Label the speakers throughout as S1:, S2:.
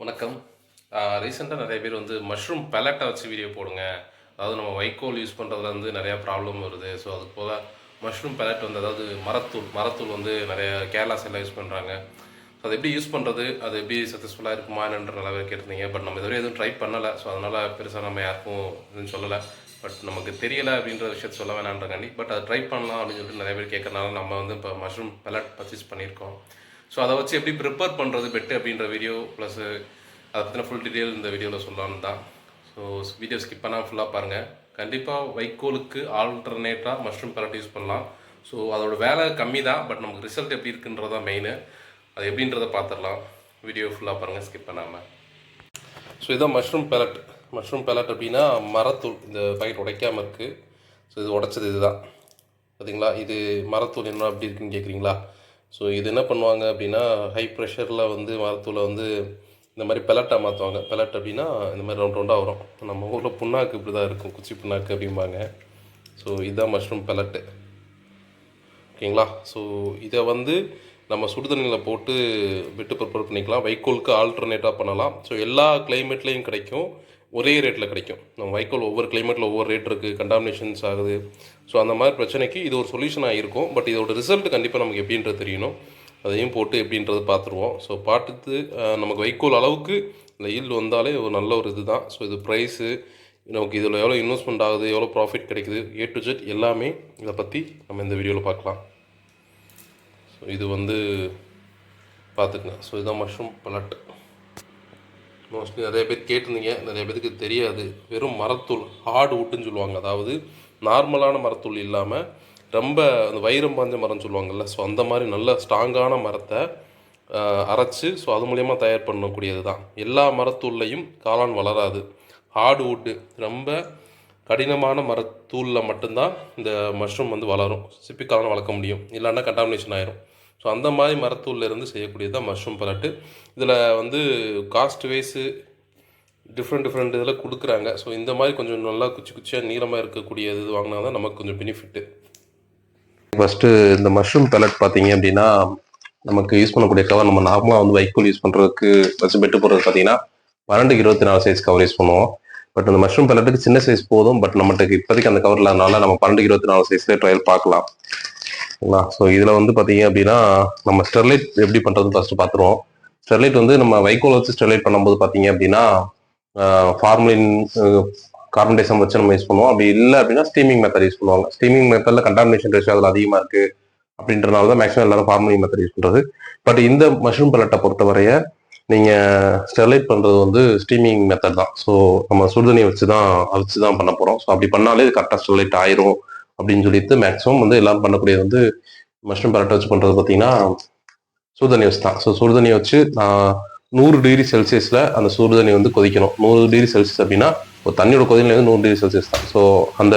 S1: வணக்கம். ரீசெண்டாக நிறைய பேர் வந்து மஷ்ரூம் பெலட்டை வச்சு வீடியோ போடுங்க. அதாவது நம்ம வைக்கோல் யூஸ் பண்ணுறதுல வந்து நிறையா ப்ராப்ளம் வருது. ஸோ அது போல் மஷ்ரூம் பெலட் வந்து அதாவது மரத்தூள் மரத்தூள் வந்து நிறைய கேரளா சைடில் யூஸ் பண்ணுறாங்க ஸோ அது எப்படி யூஸ் பண்ணுறது அது எப்படி சக்ஸஸ்ஃபுல்லாக இருக்குமா என்னன்ற நல்ல கேட்டிருந்தீங்க. பட் நம்ம இதுவரை எதுவும் ட்ரை பண்ணலை. ஸோ அதனால் பெருசாக நம்ம யாருக்கும் எதுவும் சொல்லலை. பட் நமக்கு தெரியலை அப்படின்ற விஷயத்த சொல்ல வேணான்றங்காண்டி. பட் அதை ட்ரை பண்ணலாம் அப்படின்னு சொல்லிட்டு நிறைய பேர் கேட்கறனால நம்ம வந்து இப்போ மஷ்ரூம் பெலட் பர்ச்சேஸ் பண்ணியிருக்கோம். ஸோ அதை வச்சு எப்படி ப்ரிப்பேர் பண்ணுறது பெட்டு அப்படின்ற வீடியோ ப்ளஸ் அதை பற்றின ஃபுல் டீட்டெயில் இந்த வீடியோவில் சொல்லலான்னு தான். ஸோ வீடியோ ஸ்கிப் பண்ணால் ஃபுல்லாக பாருங்கள் கண்டிப்பாக வைக்கோலுக்கு ஆல்டர்னேட்டாக மஷ்ரூம் பெலட் யூஸ் பண்ணலாம். ஸோ அதோட வேலை கம்மி தான் பட் நமக்கு ரிசல்ட் எப்படி இருக்குன்றது தான் மெயின் அது எப்படின்றத பார்த்துடலாம் வீடியோ ஃபுல்லாக பாருங்கள் ஸ்கிப் பண்ணாமல் ஸோ இதான் மஷ்ரூம் பெலட் மஷ்ரூம் பெலட் அப்படின்னா மரத்தூள் இந்த பாக்கெட் உடைக்காமல் இருக்குது ஸோ இது உடைச்சது இதுதான். பார்த்தீங்களா இது மரத்தூள் என்ன அப்படி இருக்குன்னு கேட்குறீங்களா ஸோ இது என்ன பண்ணுவாங்க அப்படின்னா ஹை ப்ரெஷரில் வந்து மரத்தூளை வந்து இந்த மாதிரி பெலட்டாக மாற்றுவாங்க பெலட் அப்படின்னா இந்த மாதிரி ரவுண்ட் ரவுண்டாக வரும். நம்ம ஊரில் புண்ணாக்கு இப்படி தான் இருக்கும். குச்சி புண்ணாக்கு அப்படிம்பாங்க. ஸோ இதுதான் மஷ்ரூம் பெலட்டு ஓகேங்களா? ஸோ இதை வந்து நம்ம சுடுதண்ணியில் போட்டு விட்டு ப்ரிப்பேர் பண்ணிக்கலாம். வைக்கோலுக்கு ஆல்டர்னேட்டாக பண்ணலாம். ஸோ எல்லா கிளைமேட்லேயும் கிடைக்கும். ஒரே ரேட்டில் கிடைக்கும். நம்ம வைக்கோல் ஒவ்வொரு கிளைமேட்டில் ஒவ்வொரு ரேட் இருக்குது கண்டாமினேஷன்ஸ் ஆகுது. ஸோ அந்த மாதிரி பிரச்சனைக்கு இது ஒரு சொல்யூஷனாக இருக்கும். பட் இதோட ரிசல்ட் கண்டிப்பாக நமக்கு எப்படின்றது தெரியணும். அதையும் போட்டு எப்படின்றது பார்த்துருவோம். ஸோ பார்த்துட்டு நமக்கு வைக்கோல் அளவுக்கு இந்த ஈல்டு வந்தாலே ஒரு நல்ல ஒரு இது தான் ஸோ இது ப்ரைஸு நமக்கு இதில் எவ்வளோ இன்வெஸ்ட்மெண்ட் ஆகுது எவ்வளோ ப்ராஃபிட் கிடைக்குது ஏ டு ஜெட் எல்லாமே இதை பற்றி நம்ம இந்த வீடியோவில் பார்க்கலாம். ஸோ இது வந்து பார்த்துக்குங்க. ஸோ இதுதான் மஷ்ரூம் பலட் மோஸ்ட்லி நிறைய பேர் கேட்டிருந்தீங்க. நிறைய பேருக்கு தெரியாது. வெறும் மரத்தூள் ஹார்டு வுட்டுன்னு சொல்லுவாங்க. அதாவது நார்மலான மரத்தூள் இல்லாமல் ரொம்ப அந்த வைரம் பாஞ்ச மரம்னு சொல்லுவாங்கல்ல. ஸோ அந்த மாதிரி நல்ல ஸ்ட்ராங்கான மரத்தை அரைச்சி ஸோ அது மூலயமா தயார் பண்ணக்கூடியது தான். எல்லா மரத்தூள்லையும் காளான் வளராது. ஹார்டு வுட்டு ரொம்ப கடினமான மரத்தூளில் மட்டும்தான் இந்த மஷ்ரூம் வந்து வளரும். சிப்பி காளான் வளர்க்க முடியும். இல்லைன்னா கண்டாமினேஷன் ஆயிரும். ஸோ அந்த மாதிரி மரத்தூள்லேருந்து செய்யக்கூடியது தான் மஷ்ரூம் பலட்டு இதில் வந்து காஸ்ட் வைஸு டிஃப்ரெண்ட் டிஃப்ரெண்ட் இதில் கொடுக்குறாங்க. ஸோ இந்த மாதிரி கொஞ்சம் நல்லா குச்சி குச்சியாக நீளமாக இருக்கக்கூடிய இது வாங்கினா தான் நமக்கு கொஞ்சம் பெனிஃபிட்டு ஃபஸ்ட்டு இந்த மஷ்ரூம் பெலட் பார்த்தீங்க அப்படின்னா நமக்கு யூஸ் பண்ணக்கூடிய கவர் நம்ம நார்மலாக வந்து வைக்கோல் யூஸ் பண்ணுறதுக்கு வச்சு பெட்டு போடுறது பார்த்தீங்கன்னா பன்னெண்டுக்கு இருபத்தி நாலு சைஸ் கவர் யூஸ் பண்ணுவோம். பட் இந்த மஷ்ரூம் பெலட்டுக்கு சின்ன சைஸ் போதும். பட் நம்மகிட்ட இப்போதைக்கு அந்த கவர் இல்லாதனால நம்ம பன்னெண்டுக்கு இருபத்தி நாலு சைஸ்லேயே ட்ரையல் பார்க்கலாம். ஓகேங்களா? ஸோ இதில் வந்து பார்த்தீங்க அப்படின்னா நம்ம ஸ்டெர்லைட் எப்படி பண்ணுறது ஃபஸ்ட்டு பார்த்துருவோம் ஸ்டெர்லைட் வந்து நம்ம வைக்கோல் வச்சு ஸ்டெர்லைட் பண்ணும்போது பார்த்தீங்க அப்படின்னா ஃபார்மலின் கார்பன் டைசம் வச்சு நம்ம யூஸ் பண்ணுவோம். அப்படி இல்லை அப்படின்னா ஸ்டீமிங் மெத்தட் யூஸ் பண்ணுவாங்க. ஸ்டீமிங் மெத்தடில் கண்டாமினேஷன் ரேஷியோ அதில் அதிகமாக இருக்குது அப்படின்றனால தான் மேக்ஸிமம் எல்லாரும் ஃபார்மலின் மெத்தட் யூஸ் பண்ணுறது பட் இந்த மஷ்ரூம் பலட்டை பொறுத்தவரைய நீங்கள் ஸ்டெர்லைட் பண்ணுறது வந்து ஸ்டீமிங் மெத்தட் தான். ஸோ நம்ம சுடுதண்ணியை வச்சு தான் அவிச்சு தான் பண்ண போகிறோம் ஸோ அப்படி பண்ணாலே இது கரெக்டாக ஸ்டெர்லைட் ஆயிரும். அப்படின்னு சொல்லிட்டு மேக்ஸிமம் வந்து எல்லாரும் பண்ணக்கூடியது வந்து மஷ்ரூம் பரோட்டா வச்சு பண்ணுறது பார்த்தீங்கன்னா சுடுதண்ணி வச்சு தான். ஸோ சுடுதண்ணி வச்சு நான் நூறு டிகிரி செல்சியஸில் அந்த சுடுதண்ணி வந்து கொதிக்கணும். நூறு டிகிரி செல்சியஸ் அப்படின்னா ஒரு தண்ணியோட கொதிநிலை வந்து நூறு டிகிரி செல்சியஸ் தான். ஸோ அந்த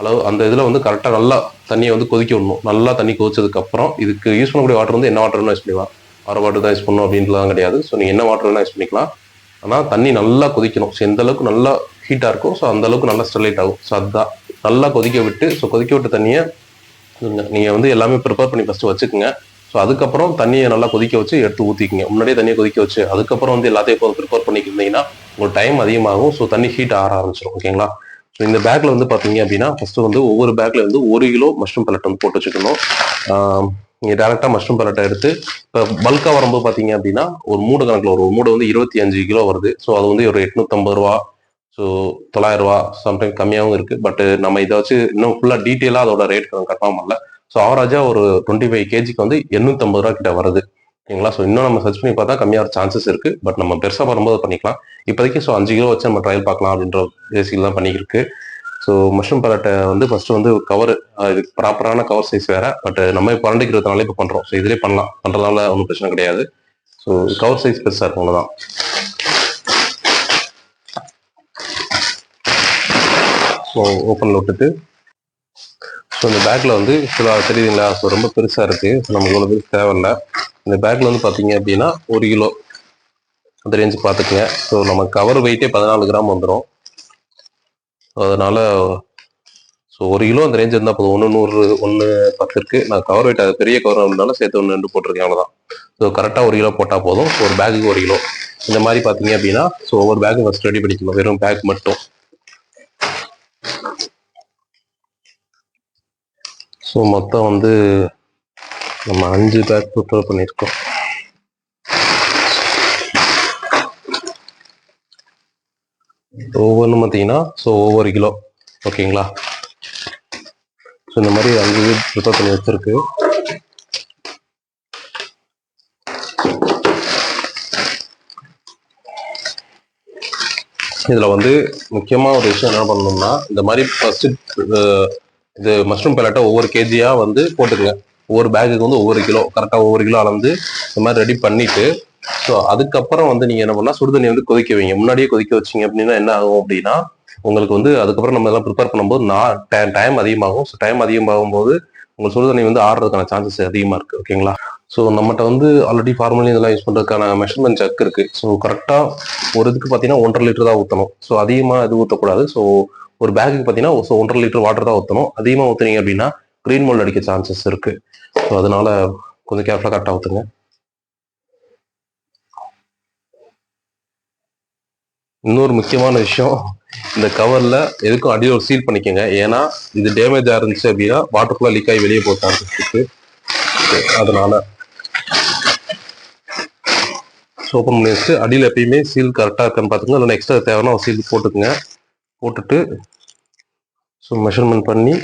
S1: அளவு அந்த இதில் வந்து கரெக்டாக நல்லா தண்ணியை வந்து கொதிக்க விடணும். நல்லா தண்ணி கொதிச்சதுக்கப்புறம் இதுக்கு யூஸ் பண்ணக்கூடிய வாட்டர் வந்து என்ன வாட்டர் வேணும் யூஸ் பண்ணிக்கலாம். ஆறு வாட்டர் தான் யூஸ் பண்ணணும் அப்படின்றலாம் கிடையாது. ஸோ நீங்கள் என்ன வாட்டர் வேணால் யூஸ் பண்ணிக்கலாம். ஆனால் தண்ணி நல்லா கொதிக்கணும். ஸோ எந்த அளவுக்கு நல்லா ஹீட்டாக இருக்கும் ஸோ அந்த அளவுக்கு நல்லா ஸ்டெர்லைட் ஆகும். ஸோ அதுதான். நல்லா கொதிக்க விட்டு ஸோ கொதிக்க விட்டு தண்ணியை நீங்கள் வந்து எல்லாமே ப்ரிப்பேர் பண்ணி ஃபஸ்ட்டு வச்சுக்கோங்க. ஸோ அதுக்கப்புறம் தண்ணியை நல்லா கொதிக்க வச்சு எடுத்து ஊற்றிக்கிங்க முன்னாடியே தண்ணியை கொதிக்க வச்சு அதுக்கப்புறம் வந்து எல்லாத்தையும் இப்போ ப்ரிப்பேர் பண்ணிக்கிருந்தீங்கன்னா உங்களுக்கு டைம் அதிகமாகும். ஸோ தண்ணி ஹீட் ஆற ஆரம்பிச்சிடும் ஓகேங்களா ஸோ இந்த பேக்கில் வந்து பார்த்தீங்க அப்படின்னா ஃபஸ்ட்டு வந்து ஒவ்வொரு பேக்கில் வந்து ஒரு கிலோ மஷ்ரூம் பலட் வந்து போட்டு வச்சுக்கணும். நீங்கள் டேரெக்டாக மஷ்ரூம் பலட்டை எடுத்து இப்போ பல்காக வரும்போது பார்த்தீங்க அப்படின்னா ஒரு மூடு கணக்கில் ஒரு மூடு வந்து இருபத்தி அஞ்சு கிலோ வருது. ஸோ அது வந்து ஒரு எட்நூற்றம்பது ரூபா ஸோ தொள்ளாயிரம் ரூபா சம்டைம் கம்மியாகவும் இருக்குது பட் நம்ம இதை வச்சு இன்னும் ஃபுல்லாக டீட்டெயிலாக அதோட ரேட் கன்ஃபார்ம் பண்ணல. ஸோ ஆவரேஜாக ஒரு டுவெண்ட்டி ஃபைவ் கேஜிக்கு வந்து எண்ணூற்றம்பது ரூபா கிட்ட வருது. ஓகேங்களா? ஸோ இன்னும் நம்ம சர்ச் பண்ணி பார்த்தா கம்மியாக சான்சஸ் இருக்கு. பட் நம்ம பெருசாக வரும்போது பண்ணிக்கலாம். இப்போதைக்கு ஸோ அஞ்சு கிலோ வச்சு நம்ம ட்ரையல் பார்க்கலாம் அப்படின்ற பேசிக்கில் தான் பண்ணியிருக்கு ஸோ மஷ்ரூம் பரோட்டை வந்து ஃபர்ஸ்ட் வந்து கவர் இதுக்கு ப்ராப்பரான கவர் சைஸ் வேற. பட் நம்ம இப்போ பன்னெண்டுக்கு இருபத்தி நாளே இப்போ பண்ணுறோம் ஸோ இதிலே பண்ணலாம். பண்ணுறதுனால ஒன்றும் பிரச்சனை கிடையாது. ஸோ கவர் சைஸ் பெருசாக இருக்கும் தான் ஸோ ஓப்பனில் விட்டுட்டு ஸோ இந்த பேக்கில் வந்து சில தெரியுதுங்களா? ஸோ ரொம்ப பெருசாக இருக்குது ஸோ நமக்கு இவ்வளோ பெருசு தேவையில்லை. இந்த பேக்கில் வந்து பார்த்தீங்க அப்படின்னா ஒரு கிலோ. அந்த ரேஞ்சு பார்த்துக்குங்க ஸோ நம்ம கவர் வெயிட்டே பதினாலு கிராம் வந்துடும் அதனால் ஸோ ஒரு கிலோ அந்த ரேஞ்ச் இருந்தால் போதும். ஒன்று நூறு ஒன்று பத்து நான் கவர் வெயிட் அது பெரிய கவர் இருந்தாலும் சேர்த்து ஒன்று ரெண்டு போட்டிருக்கேன். அவ்வளோதான் ஸோ கரெக்டாக ஒரு கிலோ போட்டால் போதும். ஒரு பேக்குக்கு ஒரு கிலோ. இந்த மாதிரி பார்த்தீங்க அப்படின்னா ஸோ ஒவ்வொரு பேக்கும் ஃபஸ்ட் ரெடி பண்ணிக்கணும். வெறும் பேக் மட்டும். ஸோ மொத்தம் வந்து நம்ம அஞ்சு பேக் ப்ரிப்பேர் பண்ணியிருக்கோம். ஒவ்வொன்றும் பார்த்தீங்கன்னா ஸோ ஒவ்வொரு கிலோ. ஓகேங்களா? ஸோ இந்த மாதிரி அஞ்சு ப்ரிப்பேர் பண்ணி வச்சுருக்கு. இதில் வந்து முக்கியமாக ஒரு விஷயம் என்ன பண்ணணும்னா இந்த மாதிரி ஃபஸ்ட்டு இது மஷ்ரூம் பேலட்டை ஒவ்வொரு கேஜியாக வந்து போட்டுக்கோங்க. ஒவ்வொரு பேக்குக்கு வந்து ஒவ்வொரு கிலோ கரெக்டாக ஒவ்வொரு கிலோ அளந்து இந்த மாதிரி ரெடி பண்ணிட்டு ஸோ அதுக்கப்புறம் வந்து நீங்கள் என்ன பண்ணால் சுடுதண்ணி வந்து கொதிக்க வைங்க. முன்னாடியே கொதிக்க வச்சீங்க அப்படின்னா என்ன ஆகும் அப்படின்னா உங்களுக்கு வந்து அதுக்கப்புறம் நம்ம எல்லாம் ப்ரிப்பேர் பண்ணும்போது நான் டைம் அதிகமாகும். ஸோ டைம் அதிகமாகும் போது உங்கள் சுடுதண்ணி வந்து ஆடுறதுக்கான சான்சஸ் அதிகமாக இருக்குது ஓகேங்களா ஸோ நம்மகிட்ட வந்து ஆல்ரெடி ஃபார்மலி இதெல்லாம் யூஸ் பண்ணுறதுக்கான மெஷர்மெண்ட் ஜக் இருக்குது ஸோ கரெக்டாக ஒரு இதுக்கு பார்த்தீங்கன்னா ஒன்றரை லிட்டர் தான் ஊற்றணும் ஸோ அதிகமாக இது ஊற்றக்கூடாது ஸோ ஒரு பேக்குக்கு பார்த்தீங்கன்னா ஸோ ஒன்றரை லிட்டர் வாட்டர் தான் ஊற்றணும் அதிகமாக ஊற்றுனீங்க அப்படின்னா க்ரீன் மோல்ட் அடிக்க சான்சஸ் இருக்கு. ஸோ அதனால கொஞ்சம் கேர்ஃபுல்லாக கரெக்டாக ஊற்றுங்க இன்னொரு முக்கியமான விஷயம் இந்த கவரில் எதுக்கும் அடியில் ஒரு சீல் பண்ணிக்கோங்க. ஏன்னா இது டேமேஜ் இருந்துச்சு அப்படின்னா வாட்டர் ஃபுல்லாக லீக் ஆகி வெளியே போக சான்சஸ் இருக்கு. அதனால. ஓப்பன் பண்ணி வச்சு அடியில் எப்பயுமே சீல் கரெக்டாக இருக்கான்னு பார்த்துக்கோங்க இல்லைன்னா எக்ஸ்ட்ரா தேவைன்னா ஒரு சீல் போட்டுக்கோங்க. போட்டுட்டு ஸோ மெஷர்மெண்ட் பண்ணி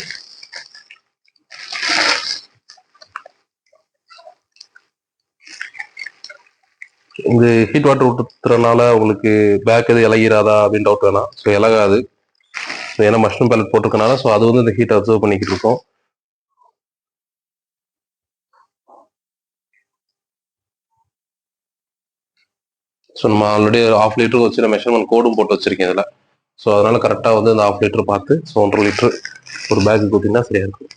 S1: இந்த ஹீட் வாட்டர் ஊற்றுறதுனால உங்களுக்கு பேக் எது இலகிராதா அப்படின்னு டவுட் வேணாம். ஸோ இலகாது ஸோ ஏன்னா மஷ்ரூம் பேலட் போட்டிருக்கனால ஸோ அது வந்து இந்த ஹீட் அப்சர்வ் பண்ணிக்கிட்டு இருக்கோம். ஸோ நம்ம ஆல்ரெடி ஆஃப் லிட்டர் வச்சு நான் மெஷர்மெண்ட் கோடும் போட்டு வச்சிருக்கேன் இதில். ஸோ அதனால கரெக்டாக வந்து இந்த ஆஃப் லிட்டர் பார்த்து ஸோ ஒன்றரை லிட்டர் ஒரு பேக்கு ஊற்றினா சரியாக இருக்கும்.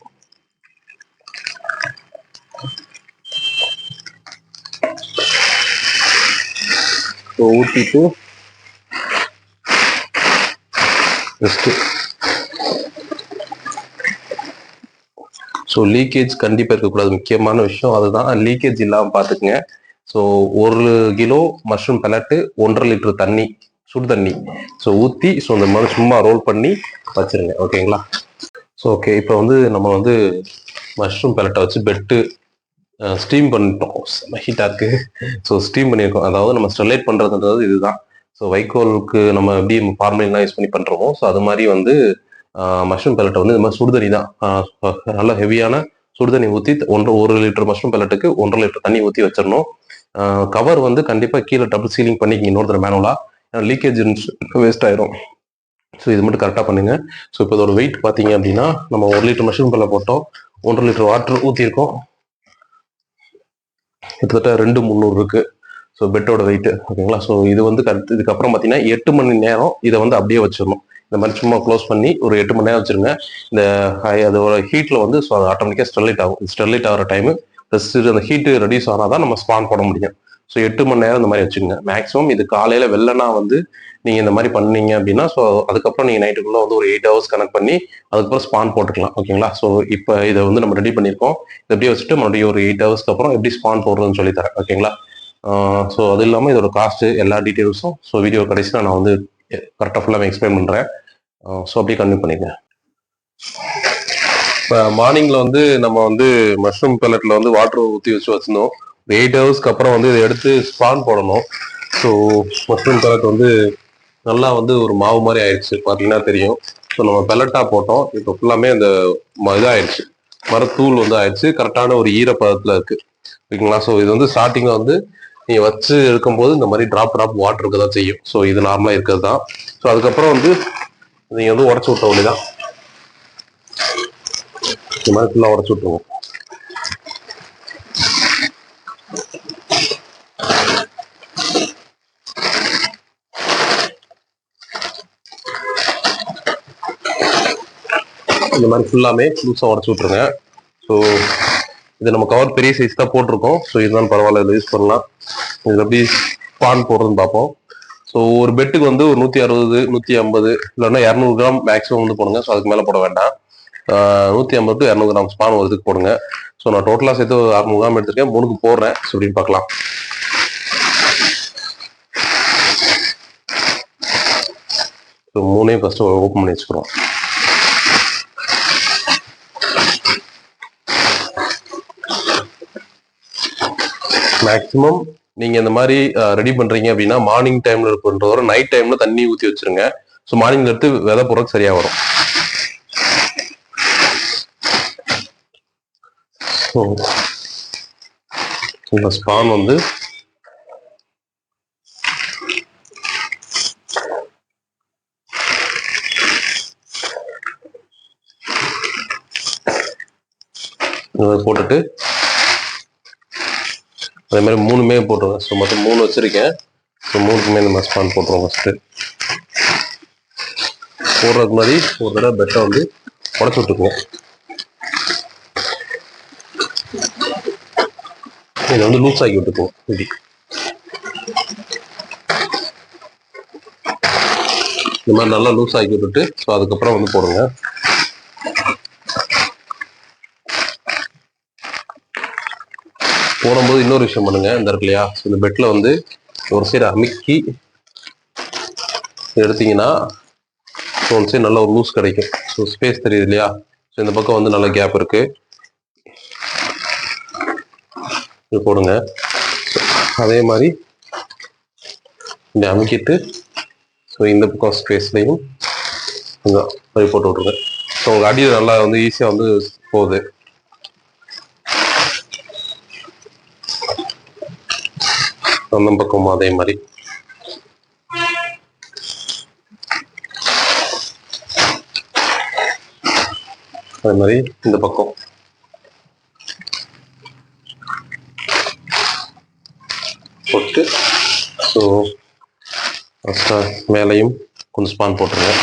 S1: ஸோ ஊற்றிட்டு ஜஸ்ட்டு ஸோ லீக்கேஜ் கண்டிப்பாக இருக்கக்கூடாது. முக்கியமான விஷயம் அதுதான். லீக்கேஜ் இல்லாமல் பார்த்துக்குங்க. ஸோ ஒரு கிலோ மஷ்ரூம் பெலட்டு ஒன்றரை லிட்டர் தண்ணி சுடு தண்ணி ஸோ ஊற்றி ஸோ இந்த மாதிரி சும்மா ரோல் பண்ணி வச்சிருங்க ஓகேங்களா ஸோ ஓகே இப்போ வந்து நம்ம வந்து மஷ்ரூம் பெலட்டை வச்சு பெட்டு ஸ்டீம் பண்ணிட்டோம். ஹீட்டாக இருக்கு. ஸோ ஸ்டீம் பண்ணியிருக்கோம். அதாவது நம்ம ஸ்டெர்லைட் பண்ணுறதுன்றது இதுதான். ஸோ வைக்கோலுக்கு நம்ம எப்படி ஃபார்மலின்லாம் யூஸ் பண்ணி பண்ணுறோமோ ஸோ அது மாதிரி வந்து மஷ்ரூம் பெலட்டை வந்து இந்த மாதிரி சுடுதண்ணி தான். நல்ல ஹெவியான சுடுதண்ணி ஊற்றி ஒன்றரை ஒரு லிட்டர் மஷ்ரூம் பெலட்டுக்கு ஒன்றரை லிட்டர் தண்ணி ஊற்றி வச்சிடணும். கவர் வந்து கண்டிப்பாக கீழே டபுள் சீலிங் பண்ணிக்கிங்க இன்னொருத்தர் மேனுவலாக லீக்கேஜ் வேஸ்ட் ஆயிரும். ஸோ இது மட்டும் கரெக்டாக பண்ணுங்க. ஸோ இப்போ இதோட வெயிட் பார்த்தீங்க அப்படின்னா நம்ம ஒரு லிட்டர் மஷ்ரூம் பெல்ல போட்டோம். ஒன்றரை லிட்டர் வாட்டர் ஊற்றிருக்கோம் கிட்டத்தட்ட ரெண்டு முந்நூறு இருக்கு. ஸோ பெட்டோட வெயிட் ஓகேங்களா? ஸோ இது வந்து கருத்து இதுக்கப்புறம் பார்த்தீங்கன்னா எட்டு மணி நேரம் இதை வந்து அப்படியே வச்சிடணும். இந்த மாதிரி சும்மா க்ளோஸ் பண்ணி ஒரு எட்டு மணி நேரம் வச்சிருங்க. இந்த அதோட ஹீட்டில் வந்து ஸோ அது ஆட்டோமேட்டிக்காக ஸ்டெர்லைட் ஆகும். ஸ்டெர்லைட் ஆகிற டைமு ப்ளஸ் அந்த ஹீட்டு ரெடியூஸ் ஆனால் தான் நம்ம ஸ்பான் போட முடியும். ஸோ எட்டு மணி நேரம் இந்த மாதிரி வச்சுக்கோங்க. மேக்ஸிமம் இது காலையில் வெள்ளனா வந்து நீங்கள் இந்த மாதிரி பண்ணீங்க அப்படின்னா ஸோ அதுக்கப்புறம் நீங்கள் நைட்டுக்குள்ளே வந்து ஒரு எயிட் ஹவர்ஸ் கனெக்ட் பண்ணி அதுக்கப்புறம் ஸ்பான் போட்டுக்கலாம். ஓகேங்களா ஸோ இப்போ இதை வந்து நம்ம ரெடி பண்ணியிருக்கோம். இதை எப்படி வச்சுட்டு மறுபடியும் ஒரு எயிட் ஹவர்ஸ்க்கு அப்புறம் எப்படி ஸ்பான் போடுறதுன்னு சொல்லி தரேன். ஓகேங்களா ஸோ அது இல்லாமல் இதோட காஸ்ட்டு எல்லா டீட்டெயில்ஸும் ஸோ வீடியோ கடைசியில் நான் வந்து கரெக்டாக ஃபுல்லாக எக்ஸ்பிளைன் பண்ணுறேன் ஸோ அப்படியே கன்வியூ பண்ணிடுங்க இப்போ மார்னிங்கில் வந்து நம்ம வந்து மஷ்ரூம் பெலட்டில் வந்து வாட்டர் ஊற்றி வச்சு வச்சிருந்தோம். எயிட் ஹவர்ஸ்க்கு அப்புறம் வந்து இதை எடுத்து ஸ்பான் போடணும். ஸோ மஷ்ரூம் பெல்லட் வந்து நல்லா வந்து ஒரு மாவு மாதிரி ஆயிடுச்சு. பார்த்தீங்கன்னா தெரியும். ஸோ நம்ம பெலட்டாக போட்டோம். இப்போ ஃபுல்லாமே அந்த ம- இதாயிடுச்சு. மரத்தூள் வந்து ஆயிடுச்சு. கரெக்டான ஒரு ஈரப்பதத்தில் இருக்கு. ஓகேங்களா? ஸோ இது வந்து ஸ்டார்டிங்கில் வந்து நீங்கள் வச்சு இருக்கும்போது இந்த மாதிரி ட்ராப் ட்ராப் வாட்டர் இருக்க தான் செய்யும். ஸோ இது நார்மலாக இருக்கிறது தான் ஸோ அதுக்கப்புறம் வந்து நீங்கள் வந்து உடச்சி விட்ட ஒளி தான் இந்த மாதிரி ஃபுல்லாக உடச்சி விட்டுருவோம் இந்த மாதிரி ஃபுல்லாமே லூஸாக உடச்சி விட்ருங்க ஸோ இது நம்ம கவர் பெரிய சைஸ் தான் போட்டிருக்கோம். ஸோ இதுதான் பரவாயில்ல இதில் யூஸ் பண்ணலாம். இதில் எப்படி பான் போடுறதுன்னு பார்ப்போம். ஸோ ஒரு பெட்டுக்கு வந்து ஒரு நூற்றி அறுபது நூற்றி ஐம்பது இல்லைன்னா இரநூறு கிராம் மேக்ஸிமம் வந்து போடுங்க. ஸோ அதுக்கு மேலே போட வேண்டாம். நூற்றி ஐம்பது டு இரநூறு கிராம் ஸ்பான் ஒரு இதுக்கு போடுங்க. ஸோ நான் டோட்டலாக சேர்த்து ஒரு அறுநூறு கிராம் எடுத்திருக்கேன். மூணுக்கு போடுறேன். ஸோ அப்படின்னு பார்க்கலாம். ஸோ மூணையும் ஃபஸ்ட்டு ஓப்பன் பண்ணி வச்சுக்கிறோம். மேக்ஸிமம் நீங்கள் இந்த மாதிரி ரெடி பண்ணுறீங்க அப்படின்னா மார்னிங் டைமில் பண்ணுறதோட நைட் டைம்ல தண்ணி ஊற்றி வச்சிருங்க. ஸோ மார்னிங் எடுத்து விதை போடுறது சரியாக வரும். இந்த ஸ்பான் வந்து போட்டுட்டு அதே மாதிரி மூணுமே போட்டுருவேன் ஸோ மொத்தம் மூணு வச்சுருக்கேன். ஸோ மூணுக்குமே இந்த மாதிரி ஸ்பான் போட்டுருவோம் ஃபஸ்ட்டு போடுறதுக்கு மாதிரி ஒரு தடவை பெட்டை வந்து உடச்சி விட்டுக்குவோம். இதை வந்து லூஸ் ஆக்கி விட்டுக்குவோம். இப்படி. இந்த மாதிரி நல்லா லூஸ் ஆக்கி விட்டுட்டு ஸோ அதுக்கப்புறம் வந்து போடுங்க. போடும்போது இன்னொரு விஷயம் பண்ணுங்க. இந்த இருக்கு இல்லையா? ஸோ இந்த பெட்டில் வந்து ஒரு சைடு அமுக்கி எடுத்தீங்கன்னா ஸோ ஒரு சைடு நல்ல ஒரு லூஸ் கிடைக்கும். ஸோ ஸ்பேஸ் தெரியுது இல்லையா? ஸோ இந்த பக்கம் வந்து நல்ல கேப் இருக்கு. இது போடுங்க. அதே மாதிரி இப்படி அமுக்கிட்டு ஸோ இந்த பக்கம் ஸ்பேஸ்லையும் கொஞ்சம் போட்டு விட்ருங்க ஸோ உங்கள் அடியில் நல்லா வந்து ஈஸியாக வந்து போகுது. அந்த பக்கமும் அதே மாதிரி. அதே மாதிரி இந்த பக்கம். போட்டு ஸோ ஃபஸ்ட்டாக மேலேயும் கொஞ்சம் ஸ்பான் போட்டுருங்க.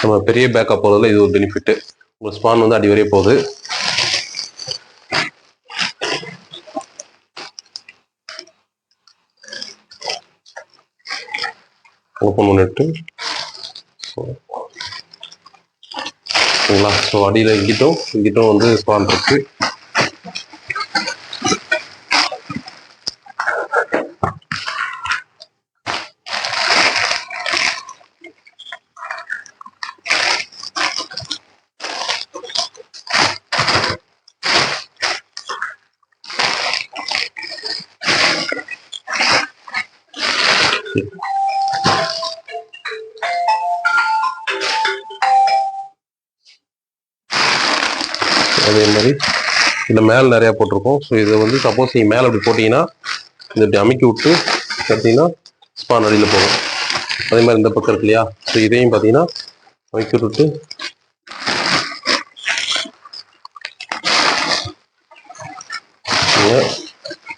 S1: நம்ம பெரிய பேக்கப் போகிறதுல இது ஒரு பெனிஃபிட்டு உங்கள் ஸ்பான் வந்து அடி வரைய போகுது. ஓப்பன் பண்ணிட்டு ஸோ அடியில் இங்கிட்டும் இங்கிட்டும் வந்து ஸ்பான் இருக்கு. அதே மாதிரி இதில் மேலே நிறையா போட்டிருக்கோம். ஸோ இதை வந்து சப்போஸ் நீங்கள் மேலே அப்படி போட்டிங்கன்னா இதை இப்படி அமைக்கி விட்டு பார்த்தீங்கன்னா ஸ்பான் அடியில் போகும். அதே மாதிரி இந்த பக்கம் இருக்கு இல்லையா? ஸோ இதையும் பார்த்தீங்கன்னா அமைக்கி விட்டு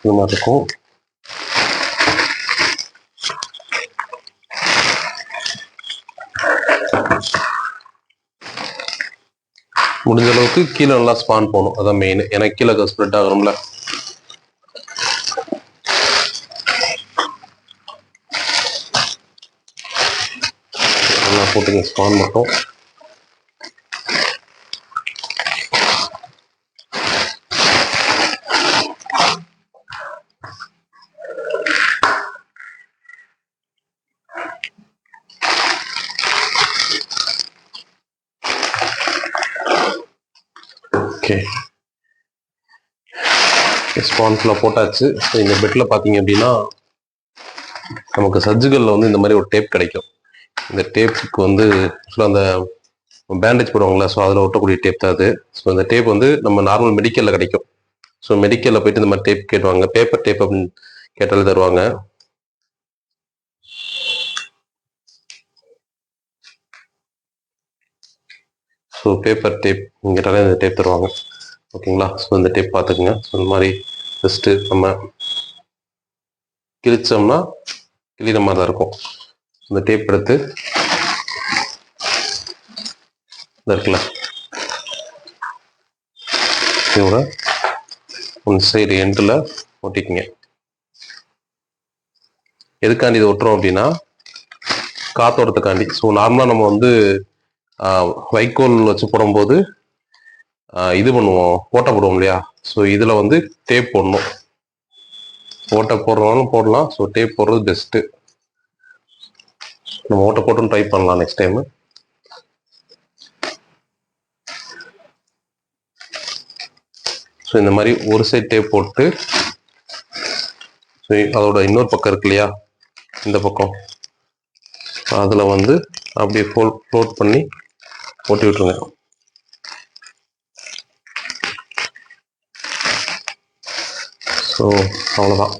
S1: இந்த மாதிரி இருக்கும். முடிஞ்ச அளவுக்கு கீழே நல்லா ஸ்பான் போகணும். அதான் மெயின் ஏன்னா கீழே ஸ்ப்ரெட் ஆகணும்ல. நல்லா போட்டுங்க ஸ்பான் மட்டும். ஓகே ஸ்பான்ஸில் போட்டாச்சு. ஸோ இந்த பெட்டில் பார்த்தீங்க அப்படின்னா நமக்கு சர்ஜிக்கலில் வந்து இந்த மாதிரி ஒரு டேப் கிடைக்கும். இந்த டேப்புக்கு வந்து ஆக்சுவலாக அந்த பேண்டேஜ் போடுவாங்களா ஸோ அதில் ஒட்டக்கூடிய டேப் தான் அது. ஸோ இந்த டேப் வந்து நம்ம நார்மல் மெடிக்கலில் கிடைக்கும். ஸோ மெடிக்கலில் போயிட்டு இந்த மாதிரி டேப் கேட்டுவாங்க. பேப்பர் டேப் அப்படின்னு கேட்டாலே தருவாங்க. ஸோ பேப்பர் டேப் இங்கிட்டாலே இந்த டேப் தருவாங்க. ஓகேங்களா ஸோ இந்த டேப் பார்த்துக்குங்க. ஸோ இந்த மாதிரி ஜஸ்ட்டு நம்ம கிழிச்சோம்னா கிழிகிற மாதிரி தான் இருக்கும். இந்த டேப் எடுத்து இருக்குல்ல? இதோட ஒன் சைடு எண்டில் ஒட்டிக்குங்க. எதுக்காண்டி இது ஒட்டுறோம் அப்படின்னா காத்தோட்டத்துக்காண்டி. ஸோ நார்மலாக நம்ம வந்து வைக்கோல் வச்சு போடும்போது இது பண்ணுவோம் ஓட்டை போடுவோம் இல்லையா? ஸோ இதில் வந்து டேப் போடணும். ஓட்டை போடுறவங்களும் போடலாம். ஸோ டேப் போடுறது பெஸ்ட்டு நம்ம ஓட்டை போட்டும் ட்ரை பண்ணலாம் நெக்ஸ்ட் டைமு ஸோ இந்த மாதிரி ஒரு சைட் டேப் போட்டு ஸோ அதோட இன்னொரு பக்கம் இருக்கு இல்லையா? இந்த பக்கம். அதில் வந்து அப்படியே ஃபோல் ஃப்ளோட் பண்ணி ஒட்டி விட்டுருங்க. ஸோ அவ்வளோதான்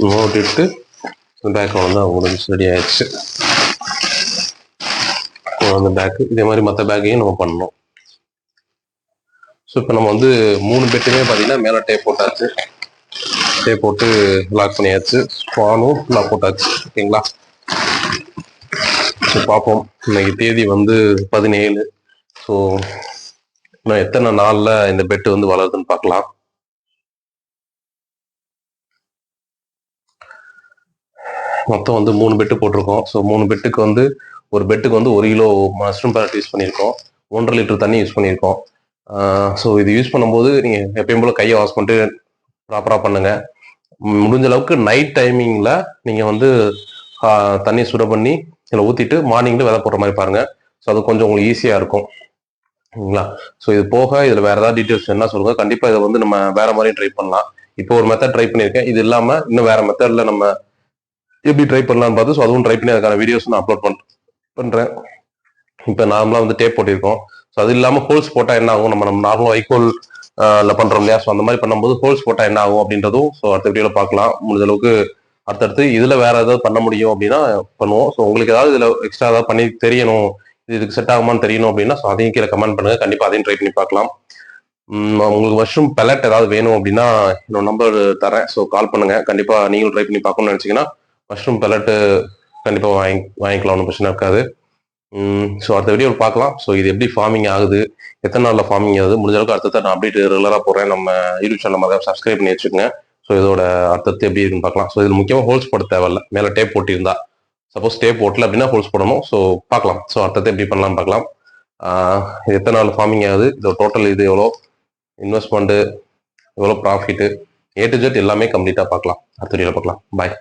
S1: ஓட்டிட்டு ஒட்டிட்டு பேக் வந்து முடிஞ்சு ரெடி ஆயிடுச்சு. ஸோ அந்த பேக்கு இதே மாதிரி மற்ற பேக்கையும் நம்ம பண்ணணும். ஸோ இப்போ நம்ம வந்து மூணு பெட்டுமே பார்த்தீங்கன்னா மேலே டேப் போட்டாச்சு. டேப் போட்டு லாக் பண்ணியாச்சு. ஸ்பானும் லாக் போட்டாச்சு. ஓகேங்களா? ஸோ பார்ப்போம் இன்னைக்கு தேதி வந்து பதினேழு. ஸோ இன்னும் எத்தனை நாளில் இந்த பெட்டு வந்து வளருதுன்னு பார்க்கலாம் மொத்தம் வந்து மூணு பெட்டு போட்டிருக்கோம். ஸோ மூணு பெட்டுக்கு வந்து ஒரு பெட்டுக்கு வந்து ஒரு கிலோ மஷ்ரூம் பேரட் யூஸ் பண்ணியிருக்கோம். ஒன்றரை லிட்டர் தண்ணி யூஸ் பண்ணியிருக்கோம். ஸோ இது யூஸ் பண்ணும்போது நீங்கள் எப்பயும் போல் கையை வாஷ் பண்ணிட்டு ப்ராப்பராக பண்ணுங்கள் முடிஞ்ச அளவுக்கு நைட் டைமிங்கில் நீங்கள் வந்து தண்ணியை தண்ணி சுட பண்ணி இதில் ஊற்றிட்டு மார்னிங்கில் விதை போடுற மாதிரி பாருங்கள் ஸோ அது கொஞ்சம் உங்களுக்கு ஈஸியாக இருக்கும். சரிங்களா? ஸோ இது போக இதில் வேறு ஏதாவது டீட்டெயில்ஸ் என்ன சொல்லுங்கள் கண்டிப்பாக இதை வந்து நம்ம வேறு மாதிரியும் ட்ரை பண்ணலாம். இப்போ ஒரு மெத்தட் ட்ரை பண்ணியிருக்கேன். இது இல்லாமல் இன்னும் வேறு மெத்தடில் நம்ம எப்படி ட்ரை பண்ணலாம்னு பார்த்து ஸோ அதுவும் ட்ரை பண்ணி அதுக்கான வீடியோஸ் நான் அப்லோட் பண் பண்ணுறேன் இப்போ நார்மலாக வந்து டேப் போட்டிருக்கோம். ஸோ அது இல்லாமல் ஹோல்ஸ் போட்டால் என்ன ஆகும்? நம்ம நம்ம நார்மலாக வைக்கோல் பண்ணுறோம் இல்லையா? ஸோ அந்த மாதிரி பண்ணும்போது ஹோல்ஸ் போட்டால் என்ன ஆகும் அப்படின்றதும் ஸோ அடுத்த வீடியோவில் பார்க்கலாம். முடிஞ்ச அளவுக்கு அடுத்தடுத்து இதில் வேற ஏதாவது பண்ண முடியும் அப்படின்னா பண்ணுவோம். ஸோ உங்களுக்கு ஏதாவது இதில் எக்ஸ்ட்ரா ஏதாவது பண்ணி தெரியணும் இது இதுக்கு செட் ஆகுமான்னு தெரியணும் அப்படின்னா ஸோ அதையும் கீழே கமெண்ட் பண்ணுங்க. கண்டிப்பாக அதையும் ட்ரை பண்ணி பார்க்கலாம். உங்களுக்கு மஷ்ரூம் பெலட் ஏதாவது வேணும் அப்படின்னா என்னோட நம்பர் தரேன். ஸோ கால் பண்ணுங்க. கண்டிப்பாக நீங்களும் ட்ரை பண்ணி பார்க்கணும்னு நினைச்சீங்கன்னா மஷ்ரூம் பெலட்டு கண்டிப்பாக வாங்கி வாங்கிக்கலாம். ஒன்றும் பிரச்சனை இருக்காது. ஸோ அடுத்த வீடியோவில் பார்க்கலாம். ஸோ இது எப்படி ஃபார்மிங் ஆகுது? எத்தனை நாளில் ஃபார்மிங் ஆகுது? முடிஞ்ச அளவுக்கு அடுத்த நான் அப்டேட் ரெகுலராக போடுறேன் நம்ம யூடியூப் சேனல் மாதிரி சப்ஸ்கிரைப் பண்ணி வச்சுக்கோங்க. ஸோ இதோட அர்த்தத்தை எப்படி இருக்குன்னு பார்க்கலாம். ஸோ இது முக்கியமாக ஹோல்ஸ் போட தேவையில்ல. மேலே டேப் போட்டிருந்தா. சப்போஸ் டேப் போட்டல அப்படின்னா ஹோல்ஸ் போடணும். ஸோ பார்க்கலாம். ஸோ அர்த்தத்தை எப்படி பண்ணலாம் பார்க்கலாம். இது எத்தனை நாள் ஃபார்மிங் ஆகுது? இதோட டோட்டல் இது எவ்வளோ? இன்வெஸ்ட்மெண்ட்டு எவ்வளோ ப்ராஃபிட்டு ஏ டு ஜெட் எல்லாமே கம்ப்ளீட்டாக பார்க்கலாம். அடுத்த வீடியோவில் பார்க்கலாம். பாய்